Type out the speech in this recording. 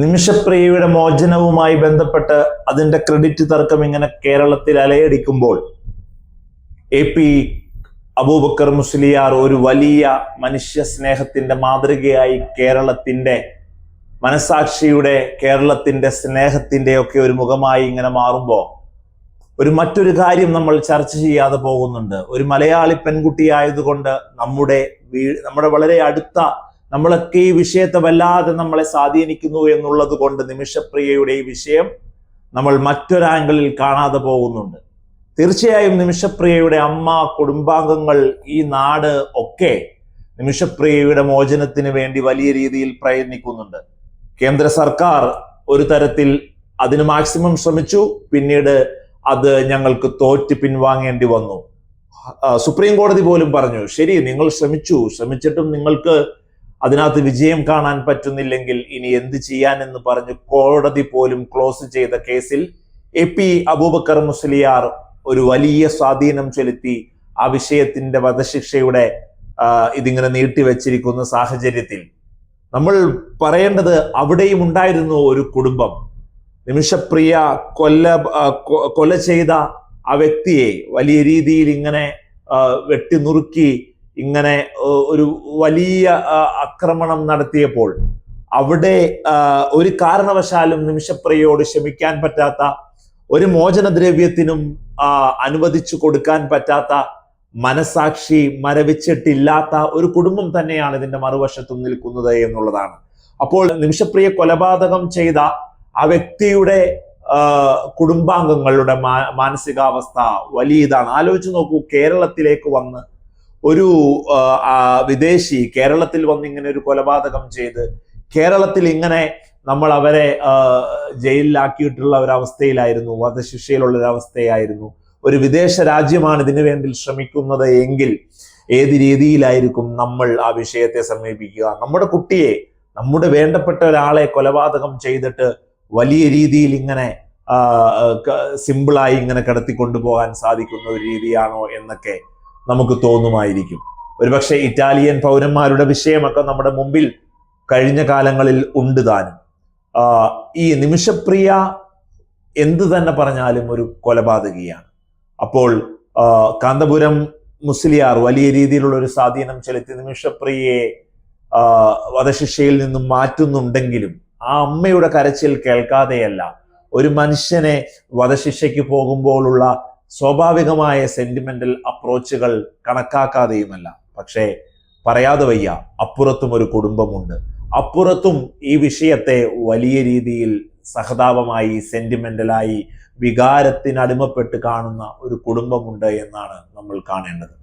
നിമിഷപ്രിയയുടെ മോചനവുമായി ബന്ധപ്പെട്ട് അതിന്റെ ക്രെഡിറ്റ് തർക്കം ഇങ്ങനെ കേരളത്തിൽ അലയടിക്കുമ്പോൾ എ പി അബൂബക്കർ മുസ്ലിയാർ ഒരു വലിയ മനുഷ്യ സ്നേഹത്തിന്റെ മാതൃകയായി കേരളത്തിന്റെ മനസാക്ഷിയുടെ കേരളത്തിന്റെ സ്നേഹത്തിന്റെ ഒക്കെ ഒരു മുഖമായി ഇങ്ങനെ മാറുമ്പോൾ ഒരു മറ്റൊരു കാര്യം നമ്മൾ ചർച്ച ചെയ്യാതെ പോകുന്നുണ്ട്. ഒരു മലയാളി പെൺകുട്ടിയായതുകൊണ്ട് നമ്മുടെ വീ നമ്മുടെ വളരെ അടുത്ത നമ്മളൊക്കെ ഈ വിഷയത്തെ വല്ലാതെ നമ്മളെ സ്വാധീനിക്കുന്നു എന്നുള്ളത് കൊണ്ട് നിമിഷപ്രിയയുടെ ഈ വിഷയം നമ്മൾ മറ്റൊരാംഗിളിൽ കാണാതെ പോകുന്നുണ്ട്. തീർച്ചയായും നിമിഷപ്രിയയുടെ അമ്മ കുടുംബാംഗങ്ങൾ ഈ നാട് ഒക്കെ നിമിഷപ്രിയയുടെ മോചനത്തിന് വേണ്ടി വലിയ രീതിയിൽ പ്രയത്നിക്കുന്നുണ്ട്. കേന്ദ്ര സർക്കാർ ഒരു തരത്തിൽ അതിന് മാക്സിമം ശ്രമിച്ചു പിന്നീട് അത് ഞങ്ങൾക്ക് തോറ്റ് പിൻവാങ്ങേണ്ടി വന്നു. സുപ്രീം കോടതി പോലും പറഞ്ഞു ശരി നിങ്ങൾ ശ്രമിച്ചു ശ്രമിച്ചിട്ടും നിങ്ങൾക്ക് അതിനകത്ത് വിജയം കാണാൻ പറ്റുന്നില്ലെങ്കിൽ ഇനി എന്ത് ചെയ്യാനെന്ന് പറഞ്ഞ് കോടതി പോലും ക്ലോസ് ചെയ്ത കേസിൽ എ പി അബൂബക്കർ മുസ്ലിയാർ ഒരു വലിയ സ്വാധീനം ചെലുത്തി ആ വിഷയത്തിന്റെ വധശിക്ഷയുടെ ഇതിങ്ങനെ നീട്ടിവെച്ചിരിക്കുന്ന സാഹചര്യത്തിൽ. നമ്മൾ പറയേണ്ടത് അവിടെയും ഉണ്ടായിരുന്നു ഒരു കുടുംബം. നിമിഷപ്രിയ കൊല്ല കൊല ചെയ്ത ആ വ്യക്തിയെ വലിയ രീതിയിൽ ഇങ്ങനെ വെട്ടി നുറുക്കി ഇങ്ങനെ ഒരു വലിയ ആക്രമണം നടത്തിയപ്പോൾ അവിടെ ഒരു കാരണവശാലും നിമിഷപ്രിയയോട് ക്ഷമിക്കാൻ പറ്റാത്ത ഒരു മോചനദ്രവ്യത്തിനും അനുവദിച്ചു കൊടുക്കാൻ പറ്റാത്ത മനസാക്ഷി മരവിച്ചിട്ടില്ലാത്ത ഒരു കുടുംബം തന്നെയാണ് ഇതിന്റെ മറുവശത്തും നിൽക്കുന്നത് എന്നുള്ളതാണ്. അപ്പോൾ നിമിഷപ്രിയ കൊലപാതകം ചെയ്ത ആ വ്യക്തിയുടെ കുടുംബാംഗങ്ങളുടെ മാനസികാവസ്ഥ വലിയ ഇതാണ് ആലോചിച്ച് നോക്കൂ കേരളത്തിലേക്ക് വന്ന് ഒരു വിദേശി കേരളത്തിൽ വന്ന് ഇങ്ങനെ ഒരു കൊലപാതകം ചെയ്ത് കേരളത്തിൽ ഇങ്ങനെ നമ്മൾ അവരെ ജയിലിലാക്കിയിട്ടുള്ള ഒരു അവസ്ഥയിലായിരുന്നു വധശിക്ഷയിലുള്ള ഒരു അവസ്ഥയായിരുന്നു ഒരു വിദേശ രാജ്യമാണ് ഇതിനു വേണ്ടി ശ്രമിക്കുന്നത് എങ്കിൽ ഏത് രീതിയിലായിരിക്കും നമ്മൾ ആ വിഷയത്തെ സമീപിക്കുക? നമ്മുടെ കുട്ടിയെ നമ്മുടെ വേണ്ടപ്പെട്ട ഒരാളെ കൊലപാതകം ചെയ്തിട്ട് വലിയ രീതിയിൽ ഇങ്ങനെ സിമ്പിളായി ഇങ്ങനെ കടത്തിക്കൊണ്ടുപോകാൻ സാധിക്കുന്ന ഒരു രീതിയാണോ എന്നൊക്കെ നമുക്ക് തോന്നുമായിരിക്കും. ഒരുപക്ഷെ ഇറ്റാലിയൻ പൗരന്മാരുടെ വിഷയമൊക്കെ നമ്മുടെ മുമ്പിൽ കഴിഞ്ഞ കാലങ്ങളിൽ ഉണ്ട് താനും. ഈ നിമിഷപ്രിയ എന്തു തന്നെ പറഞ്ഞാലും ഒരു കൊലപാതകിയാണ്. അപ്പോൾ കാന്തപുരം മുസ്ലിയാർ വലിയ രീതിയിലുള്ള ഒരു സ്വാധീനം ചെലുത്തി നിമിഷപ്രിയയെ വധശിക്ഷയിൽ നിന്നും മാറ്റുന്നുണ്ടെങ്കിലും ആ അമ്മയുടെ കരച്ചിൽ കേൾക്കാതെയല്ല. ഒരു മനുഷ്യനെ വധശിക്ഷയ്ക്ക് പോകുമ്പോഴുള്ള സ്വാഭാവികമായ സെന്റിമെന്റൽ അപ്രോച്ചുകൾ കണക്കാക്കാതെയുമല്ല. പക്ഷേ പറയാതെ വയ്യ അപ്പുറത്തും ഒരു കുടുംബമുണ്ട്. അപ്പുറത്തും ഈ വിഷയത്തെ വലിയ രീതിയിൽ സഹതാപമായി സെന്റിമെന്റലായി വികാരത്തിനടിമപ്പെട്ട് കാണുന്ന ഒരു കുടുംബമുണ്ട് എന്നാണ് നമ്മൾ കാണേണ്ടത്.